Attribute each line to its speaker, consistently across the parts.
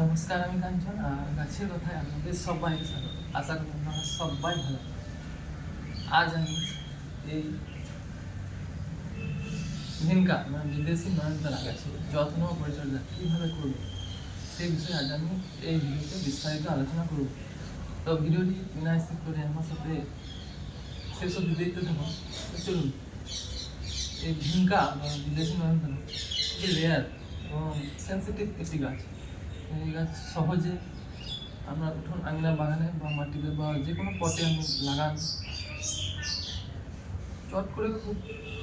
Speaker 1: নমস্কার, আমি কাঞ্চন, আর গাছের কথায় আপনাদের সবাই আশা করি আপনারা সবাই ভালো আজ আমি এই ভিনকা মানে বিদেশি নয়নতারা গাছের যত্ন ও পরিচর্যা কীভাবে করব, সেই বিষয়ে আজ আমি এই ভিডিওতে বিস্তারিত আলোচনা করব। তো ভিডিওটি বিনা স্কিপ করে আমার সাথে শেষ অব্দি দেখতে চলুন, এই ভিনকা বা বিদেশি নয়নতারা এটি রেয়ার এবং সেন্সিটিভ একটি গাছ। এই গাছ সহজে আমরা উঠোন আঙিনা বাগানে বা মাটিতে বা যে কোনো পটে আমি লাগান। চট করে খুব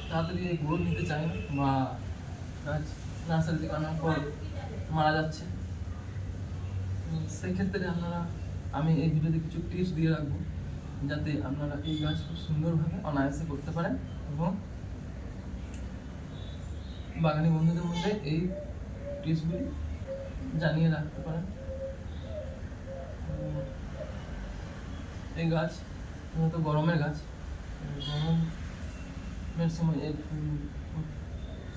Speaker 1: তাড়াতাড়ি এই গ্রোথ নিতে চাই না বা গাছ নার্সারি থেকে আনার পর মারা যাচ্ছে। সেক্ষেত্রে আপনারা, আমি এই ভিডিওতে কিছু টিপস দিয়ে রাখব যাতে আপনারা এই গাছ খুব সুন্দরভাবে অনায়াসে করতে পারেন এবং বাগানি বন্ধুদের মধ্যে এই টিপসগুলি জানিয়ে রাখতে পারেন। এই গাছ মূলত গরমের গাছ গরমের সময় এই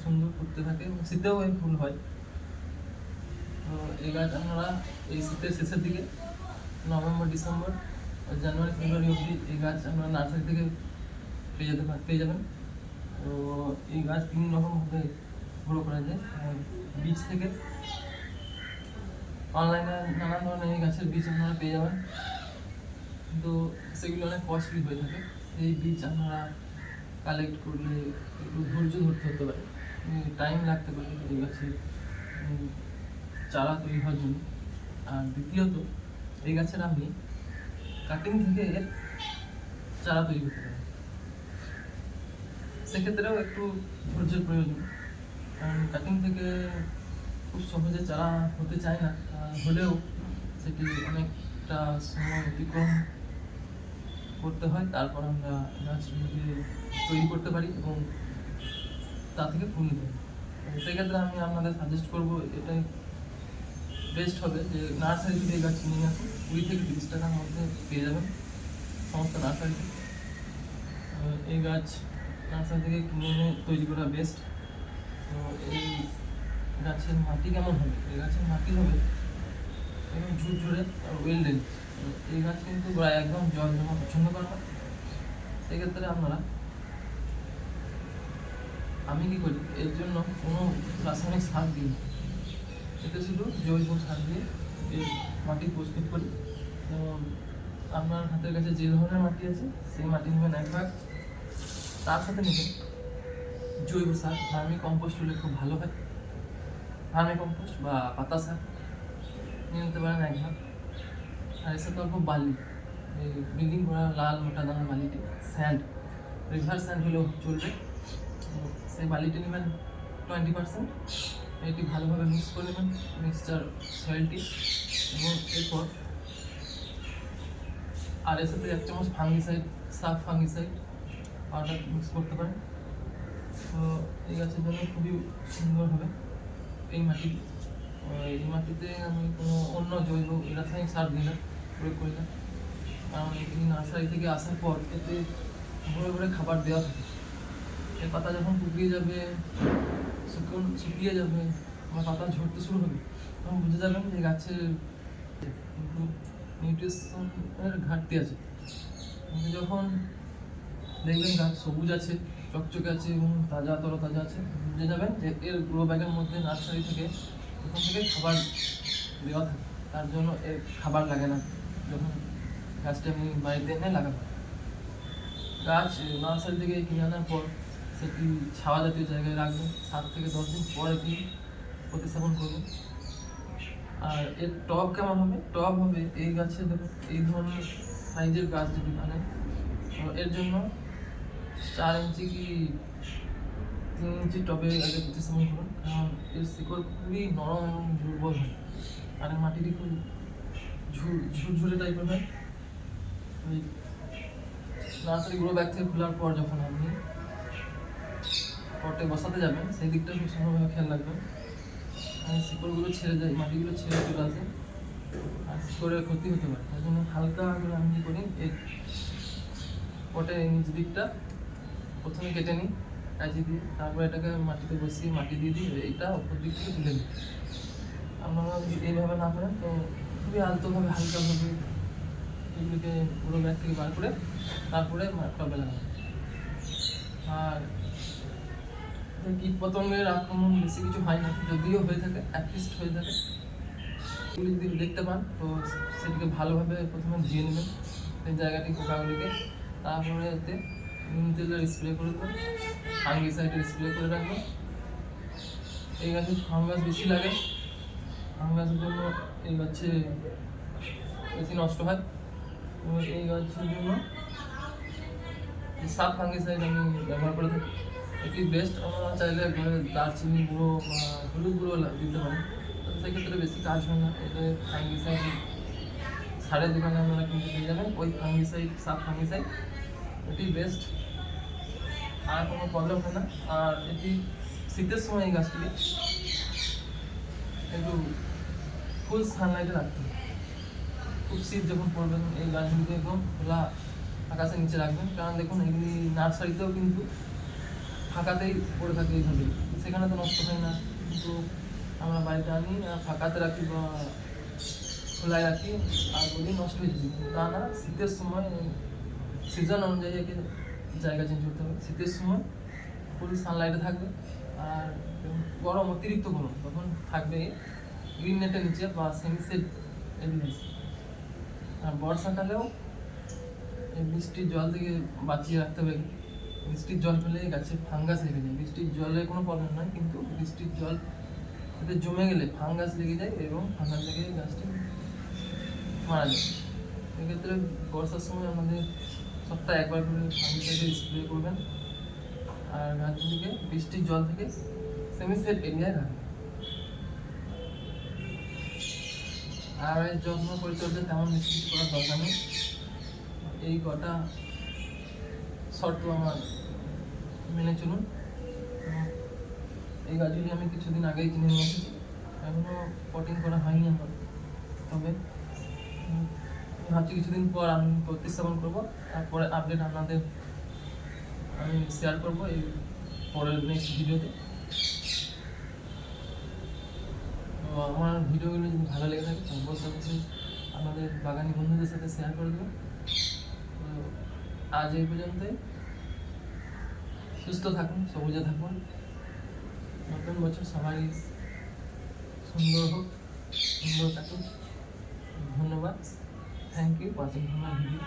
Speaker 1: সুন্দর ফুটতে থাকে শীতেও এই ফুল হয়। তো এই গাছ আপনারা এই শীতের শেষের দিকে, নভেম্বর, ডিসেম্বর জানুয়ারি, ফেব্রুয়ারি অবধি এই গাছ আপনারা নার্সারি থেকে পেয়ে যেতে পেয়ে যাবেন। তো এই গাছ তিন রকমভাবে গ্রো করা যায় বীজ থেকে অনলাইনে নানান ধরনের গাছের বীজ আপনারা পেয়ে যাবেন। কিন্তু সেগুলো অনেক কস্টলি হয়ে থাকে। এই বীজ আপনারা কালেক্ট করলে একটু ধৈর্য ধরতে হতে পারে। টাইম লাগতে পারে এই গাছের চারা তৈরি হওয়ার জন্য। আর দ্বিতীয়ত, এই গাছের আমি কাটিং থেকে এর চারা তৈরি করতে পারি সেক্ষেত্রেও একটু ধৈর্যের প্রয়োজন। কারণ কাটিং থেকে সহজে চারা হতে চায় না হলেও সেটি অনেকটা সময় অতিক্রম করতে হয়। তারপর আমরা গাছগুলিকে তৈরি করতে পারি এবং তা থেকে ফুল নিতে সেক্ষেত্রে আমি আপনাদের সাজেস্ট করব এটাই বেস্ট হবে যে নার্সারি থেকে গাছ নিয়ে আসুন। কুড়ি থেকে তিরিশ টাকার মধ্যে পেয়ে যাবেন সমস্ত নার্সারিতে। আহ, এই গাছ নার্সারি থেকে কিনে এনে তৈরি করা বেস্ট তো এই গাছের মাটি কেমন হবে? এই গাছের মাটি হবে একদম ঝুরঝুরে আর ওয়েল এই গাছ কিন্তু একদম জল জমা পছন্দ করে না? সেক্ষেত্রে আপনারা, আমি কি করি? এর জন্য কোনো রাসায়নিক সার দিই এতে শুধু জৈব সার দিয়ে এই মাটি প্রস্তুত করি। যেমন আপনার হাতের কাছে যে ধরনের মাটি আছে, সেই মাটি নেবেন এক ভাগ। তার সাথে নেবেন জৈব সার ভার্মি কম্পোস্ট হলে খুব ভালো হয়। ভার্মি কম্পোস্ট বা পাতা সার নিতে পারেন এক ভাগ আর এর সাথে অল্প বালি। এই বিল্ডিং করা লাল মোটা দানা বালিটি, স্যান্ড। রিভার স্যান্ড হলেও চলবে। সেই বালিটি নেবেন টোয়েন্টি পার্সেন্ট এটি ভালোভাবে মিক্স করে নেবেন মিক্সচার সয়েলটি এবং এরপর আর এর সাথে এক চামচ ফাঙ্গিসাইড সাফ ফাঙ্গিসাইড পাউডার মিক্স করতে পারেন। তো এই গাছের জন্য খুবই সুন্দর হবে। এই মাটি এই মাটিতে আমি কোনো অন্য জৈব রাসায়নিক সার দিই না প্রয়োগ করি না। কারণ এই নার্সারি থেকে আসার পর এতে ভরে ভরে খাবার দেওয়া থাকে। এই পাতা যখন শুকিয়ে যাবে শুকিয়ে যাবে আমার পাতা ঝরতে শুরু হবে, তখন বুঝে যাবেন যে গাছের নিউট্রিশনের ঘাটতি আছে। কিন্তু যখন দেখবেন গাছ সবুজ আছে চকচকে আছে এবং তাজা তরতাজা আছে। বুঝে যাবেন। যে এর গ্রো ব্যাগের মধ্যে নার্সারি থেকে প্রথম থেকে খাবার দেওয়া থাকে। তার জন্য এর খাবার লাগে না। যখন গাছটা আমি বাড়িতে এনে লাগাবো গাছ নার্সারি থেকে কিনে আনার পর সেটি ছাওয়া জাতীয় জায়গায় রাখবেন। সাত থেকে দশ দিন পর এটি প্রতিস্থাপন করবেন। আর এর টব কেমন হবে? টব হবে এই গাছে দেখুন, এই ধরনের সাইজের গাছ যদি আনেন এর জন্য চার ইঞ্চি কি তিন ইঞ্চি টবে আগে প্রতিস্থাপন করুন, কারণ এর শিকড় খুবই নরম এবং দুর্বল হয়। আর এর মাটিটি খুব ঝুর ঝুরঝুরে টাইপের হয়। ওই নার্সারি গ্রো ব্যাগ থেকে খোলার পর যখন আপনি পটে বসাতে যাবেন, সেই দিকটা খুব সুন্দরভাবে খেয়াল রাখবেন। আর শিকড়গুলো ছেড়ে যায়, মাটিগুলো ছেড়ে চলে আসে। আর শিকড়ের ক্ষতি হতে পারে। তার জন্য হালকা আমি করি, এই পটের নিচ দিকটা প্রথমে কেটে নিই, কাঁচি দিয়ে, তারপর এটাকে মাটিতে বসিয়ে মাটি দিয়ে দিই এইটা উপর দিক থেকে তুলে দিই আপনারা যদি এইভাবে না করেন, তো খুবই আলতোভাবে, হালকাভাবে এগুলিকে পুরো ব্যাগ থেকে বার করে তারপরে টবে লাগাবেন আর কীট পতঙ্গের আক্রমণ বেশি কিছু হয় না, যদিও হয়ে থাকে অ্যাটলিস্ট হয়ে থাকে। এগুলি যদি দেখতে পান, তো সেটিকে ভালোভাবে প্রথমে ধুয়ে নেবেন সেই জায়গাটি পোকাগুলিকে, তারপরে এতে নিম তেলের স্প্রে করে দেবেন ফাঙ্গিসাইডের স্প্রে করে রাখবেন এই গাছে ফাঙ্গাস বেশি লাগে। ফাঙ্গাসের জন্য এই গাছে বেশি নষ্ট হয়। তো এই গাছের জন্য সাব ফাঙ্গিসাইড আমি ব্যবহার করে থাকি। এটি বেস্ট আমরা চাইলে দারচিনি গুঁড়ো বা হলুদ গুঁড়ো দিতে পারি। সেক্ষেত্রে বেশি কাজ হয় না। এতে ফাঙ্গিসাইড সারের দোকানে আপনারা কিনতে পেয়ে যাবেন। ওই ফাঙ্গিসাইড সাব ফাঙ্গিসাইড এটি বেস্ট আর কোনো প্রবলেম হয় না। আর এটি শীতের সময় এই গাছগুলি একটু ফুল সানলাইটে রাখতে খুব শীত যখন পড়বে এই গাছগুলিকে একদম খোলা আকাশের নিচে রাখবেন। কারণ দেখুন, এগুলি নার্সারিতেও কিন্তু ফাঁকাতেই পড়ে থাকে এইভাবে সেখানে তো নষ্ট হয় না। কিন্তু আমরা বাড়িতে আনি ফাঁকাতে রাখি বা খোলায় রাখি, আর বলি নষ্ট হয়ে যাচ্ছে তা না, শীতের সময় সিজন অনুযায়ী একে জায়গা চেঞ্জ করতে হবে। শীতের সময় ফুল সানলাইটে থাকবে আর গরম অতিরিক্ত গরম, তখন থাকবে গ্রিন নেটের নিচে বা সেমিসেট এমনি আর বর্ষাকালেও বৃষ্টির জল থেকে বাঁচিয়ে রাখতে হবে। বৃষ্টির জল ফেলে গাছে ফাঙ্গাস লেগে যায়। বৃষ্টির জলে কোনো প্রবলেম নয় কিন্তু বৃষ্টির জল এতে জমে গেলে ফাঙ্গাস লেগে যায় এবং ফাঙ্গাস লেগে গাছটি মারা যায়। এক্ষেত্রে বর্ষার সময় আমাদের সপ্তাহে একবার করে ফাঙ্গিসাইডের স্প্রে করবেন। আর গাছগুলিকে বৃষ্টির জল থেকে সেমিসেট এরিয়ায় রাখবেন। আর এর যত্ন পরিচর্যা তেমন কিছু করার দরকার নেই। এই কটা শর্ত আমার মেনে চলুন। এই গাছগুলি আমি কিছুদিন আগেই কিনে নিয়ে এসেছি। এখনও পটিং করা হয়নি আমার। তবে ভাবছি কিছুদিন পর আমি প্রতিস্থাপন করব, তারপরে আপডেট আপনাদের আমি শেয়ার করব এই পরের নেক্সট ভিডিওতে তো আমার ভিডিওগুলো যদি ভালো লেগে থাকে অবশ্যই অবশ্যই আমাদের বাগানি বন্ধুদের সাথে শেয়ার করে দেবেন। তো আজ এই পর্যন্তই। সুস্থ থাকুন, সবুজে থাকুন। নতুন বছর সবারই সুন্দর হোক, সুন্দর কাটুক। ধন্যবাদ। thank you watching my video